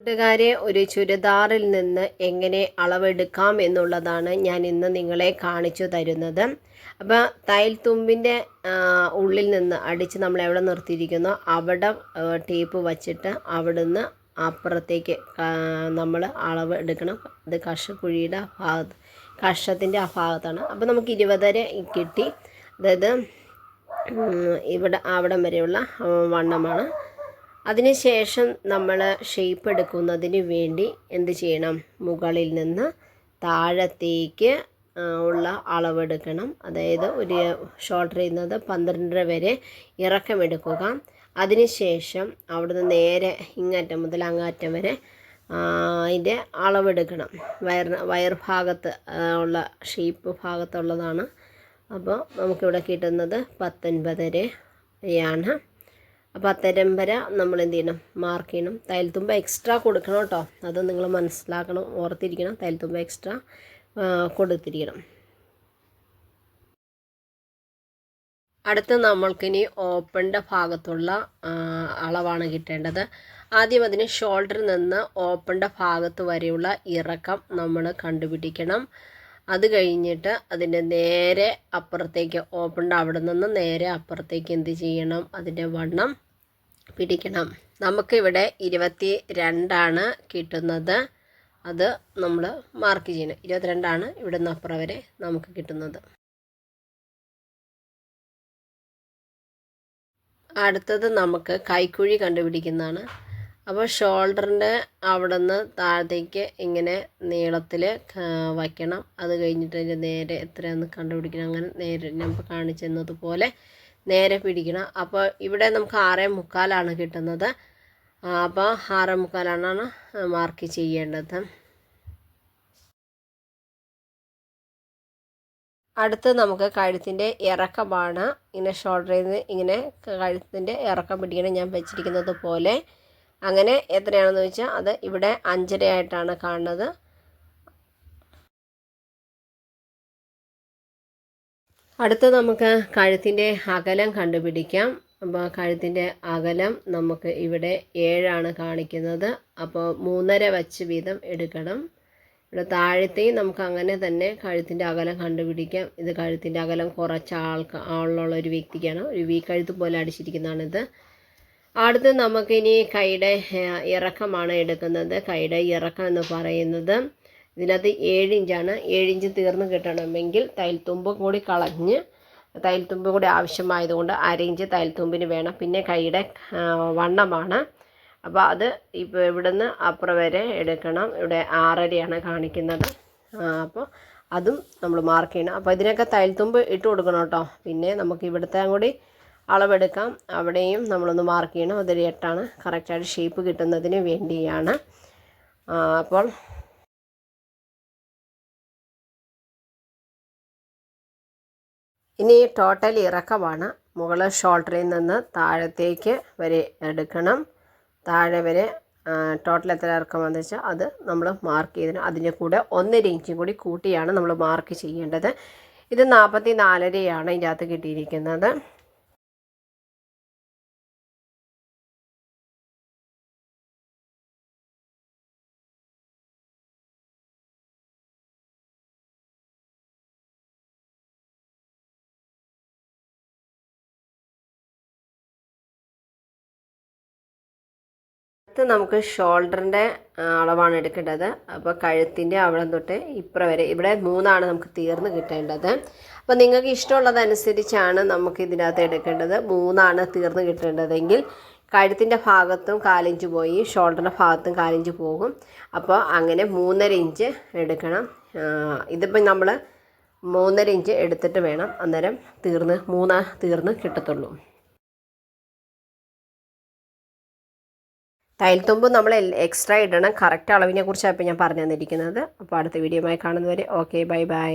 കൂട്ടുകാരെ ഒരു ചുരിദാറിൽ നിന്ന് എങ്ങനെ അളവെടുക്കാം എന്നുള്ളതാണ് ഞാൻ ഇന്ന് നിങ്ങളെ കാണിച്ചു തരുന്നത്. അപ്പോൾ തയ്യൽ തുമ്പിന്റെ ഉള്ളിൽ നിന്ന് അടിച്ച് നമ്മൾ എവിടെ നിർത്തിയിരിക്കുന്നു? അവിടെ ടേപ്പ് വച്ചിട്ട് അവിടുന്ന് അപ്പുറത്തേക്ക് നമ്മൾ അളവ് എടുക്കണം. അത് കഷക്കുഴിയുടെ ഭാഗത്ത് കഷത്തിന്റെ ആ ഭാഗത്താണ്. അപ്പോൾ നമുക്ക് ഇരുപതര കിട്ടി. അതായത് ഇവിടെ അവിടം വരെയുള്ള വണ്ണമാണ്. അതിനുശേഷം നമ്മൾ ഷേപ്പ് എടുക്കുന്നതിന് വേണ്ടി എന്ത് ചെയ്യണം? മുകളിൽ നിന്ന് താഴത്തേക്ക് ഉള്ള അളവെടുക്കണം. അതായത് ഒരു ഷോൾഡർ ചെയ്യുന്നത് പന്ത്രണ്ടര വരെ ഇറക്കമെടുക്കുക അതിനുശേഷം അവിടുന്ന് നേരെ ഇങ്ങറ്റം മുതൽ അങ്ങാറ്റം വരെ അതിന്റെ അളവെടുക്കണം. വയർ വയർ ഭാഗത്ത് ഉള്ള ഷേപ്പ് ഭാഗത്തുള്ളതാണ്. അപ്പോൾ നമുക്കിവിടെ കിട്ടുന്നത് പത്തൊൻപതരയാണ്. അപ്പോൾ അത്തരം വര നമ്മൾ എന്ത് ചെയ്യണം? മാർക്ക് ചെയ്യണം. തയ്യൽത്തുമ്പ എക്സ്ട്രാ കൊടുക്കണം കേട്ടോ. അത് നിങ്ങൾ മനസ്സിലാക്കണം ഓർത്തിരിക്കണം. തയ്യൽത്തുമ്പ എക്സ്ട്രാ കൊടുത്തിരിക്കണം. അടുത്ത നമ്മൾക്കിനി ഓപ്പണിന്റെ ഭാഗത്തുള്ള അളവാണ് കിട്ടേണ്ടത്. ആദ്യം അതിന് ഷോൾഡറിൽ നിന്ന് ഓപ്പണിന്റെ ഭാഗത്ത് വരെയുള്ള ഇറക്കം നമ്മൾ കണ്ടുപിടിക്കണം. അത് കഴിഞ്ഞിട്ട് അതിന്റെ നേരെ അപ്പുറത്തേക്ക് ഓപ്പണിന്റെ അവിടെ നിന്ന് നേരെ അപ്പുറത്തേക്ക് എന്ത് ചെയ്യണം? അതിന്റെ വണ്ണം പിടിക്കണം. നമുക്കിവിടെ ഇരുപത്തി രണ്ടാണ് കിട്ടുന്നത്. അത് നമ്മൾ മാർക്ക് ചെയ്യണം. ഇരുപത്തിരണ്ടാണ് ഇവിടെ നിന്ന് അപ്പുറം വരെ നമുക്ക് കിട്ടുന്നത്. അടുത്തത് നമുക്ക് കൈക്കുഴി കണ്ടുപിടിക്കുന്നതാണ്. അപ്പോൾ ഷോൾഡറിന്റെ അവിടെ നിന്ന് താഴത്തേക്ക് ഇങ്ങനെ നീളത്തിൽ വയ്ക്കണം. അത് കഴിഞ്ഞിട്ട് നേരെ എത്രയാണെന്ന് കണ്ടുപിടിക്കണം. അങ്ങനെ നേരെ നമ്മൾ കാണിച്ചെന്നതുപോലെ നേരെ പിടിക്കണം. അപ്പോൾ ഇവിടെ നമുക്ക് ആറേ മുക്കാലാണ് കിട്ടുന്നത്. അപ്പോൾ ആറേ മുക്കാലാണ് മാർക്ക് ചെയ്യേണ്ടത്. അടുത്ത് നമുക്ക് കഴുത്തിന്റെ ഇറക്കമാണ്. ഇങ്ങനെ ഷോൾഡറിൽ നിന്ന് ഇങ്ങനെ കഴുത്തിന്റെ ഇറക്കം പിടിക്കണം ഞാൻ വെച്ചിരിക്കുന്നത് പോലെ. അങ്ങനെ എത്രയാണെന്ന് വെച്ചാൽ അത് ഇവിടെ അഞ്ചരയായിട്ടാണ് കാണുന്നത്. അടുത്ത് നമുക്ക് കഴുത്തിന്റെ അകലം കണ്ടുപിടിക്കാം. അപ്പോൾ കഴുത്തിന്റെ അകലം നമുക്ക് ഇവിടെ ഏഴാണ് കാണിക്കുന്നത്. അപ്പോൾ മൂന്നര വച്ച് വീതം എടുക്കണം. ഇവിടെ താഴത്തെയും നമുക്ക് അങ്ങനെ തന്നെ കഴുത്തിന്റെ അകലം കണ്ടുപിടിക്കാം. ഇത് കഴുത്തിന്റെ അകലം കുറച്ച് ആൾക്ക് ആളുള്ള ഒരു വ്യക്തിക്കാണ്. ഒരു വീ കഴുത്ത് പോലെ അടിച്ചിരിക്കുന്നതാണിത്. അടുത്ത് നമുക്കിനി കൈയുടെ ഇറക്കമാണ് എടുക്കുന്നത്. കൈയുടെ ഇറക്കം എന്ന് പറയുന്നത്. ഇതിനകത്ത് ഏഴ് ഇഞ്ചാണ്. ഏഴ് ഇഞ്ച് തീർന്ന് കിട്ടണമെങ്കിൽ തൈൽത്തുമ്പ് കൂടി കളഞ്ഞ് തൈൽത്തുമ്പ് കൂടി ആവശ്യമായതുകൊണ്ട് അര ഇഞ്ച് തൈൽത്തുമ്പിന് വേണം. പിന്നെ കൈയുടെ വണ്ണമാണ്. അപ്പോൾ അത് ഇപ്പോൾ ഇവിടുന്ന് അപ്പുറം വരെ എടുക്കണം. ഇവിടെ ആറരയാണ് കാണിക്കുന്നത്. അപ്പോൾ അതും നമ്മൾ മാർക്ക് ചെയ്യണം. അപ്പോൾ ഇതിനൊക്കെ തൈൽത്തുമ്പ് ഇട്ട് കൊടുക്കണം കേട്ടോ. പിന്നെ നമുക്ക് ഇവിടുത്തെ കൂടി അളവെടുക്കാം. അവിടെയും നമ്മളൊന്ന് മാർക്ക് ചെയ്യണം. അതൊരു എട്ടാണ്. കറക്റ്റായിട്ട് ഷേപ്പ് കിട്ടുന്നതിന് വേണ്ടിയാണ്. അപ്പോൾ ഇനി ടോട്ടൽ ഇറക്കമാണ്. മുകൾ ഷോൾഡറിൽ നിന്ന് താഴത്തേക്ക് വരെ എടുക്കണം. താഴെ വരെ ടോട്ടൽ എത്ര ഇറക്കമാണെന്ന് വെച്ചാൽ അത് നമ്മൾ മാർക്ക് ചെയ്തിന് അതിന്റെ കൂടെ ഒന്നര ഇഞ്ചും കൂടി കൂട്ടിയാണ് നമ്മൾ മാർക്ക് ചെയ്യേണ്ടത്. ഇത് നാൽപ്പത്തി നാലരയാണ് ഇതിന്റെ അകത്ത് കിട്ടിയിരിക്കുന്നത്. അടുത്ത് നമുക്ക് ഷോൾഡറിന്റെ അളവാണ് എടുക്കേണ്ടത്. അപ്പോൾ കഴുത്തിന്റെ അവിടെ തൊട്ട് ഇപ്പുറം വരെ. ഇവിടെ മൂന്നാണ് നമുക്ക് തീർന്ന് കിട്ടേണ്ടത്. അപ്പോൾ നിങ്ങൾക്ക് ഇഷ്ടമുള്ളതനുസരിച്ചാണ് നമുക്ക് ഇതിനകത്ത് എടുക്കേണ്ടത്. മൂന്നാണ് തീർന്ന് കിട്ടേണ്ടതെങ്കിൽ കഴുത്തിന്റെ ഭാഗത്തും കാലിഞ്ച് പോയി ഷോൾഡറിന്റെ ഭാഗത്തും കാലിഞ്ച് പോകും. അപ്പോൾ അങ്ങനെ മൂന്നര ഇഞ്ച് എടുക്കണം. ഇതിപ്പോൾ നമ്മൾ മൂന്നര ഇഞ്ച് എടുത്തിട്ട് വേണം അന്നേരം തീർന്ന് മൂന്ന് തീർന്ന് കിട്ടത്തുള്ളൂ. തയ്യൽത്തുമ്പ് നമ്മൾ എക്സ്ട്രാ ഇടണം. കറക്റ്റ് അളവിനെ കുറിച്ചാണ് ഇപ്പോൾ ഞാൻ പറഞ്ഞു തന്നിരിക്കുന്നത്. അപ്പോൾ അടുത്ത വീഡിയോയുമായി കാണുന്നവരെ ഓക്കെ ബൈ ബൈ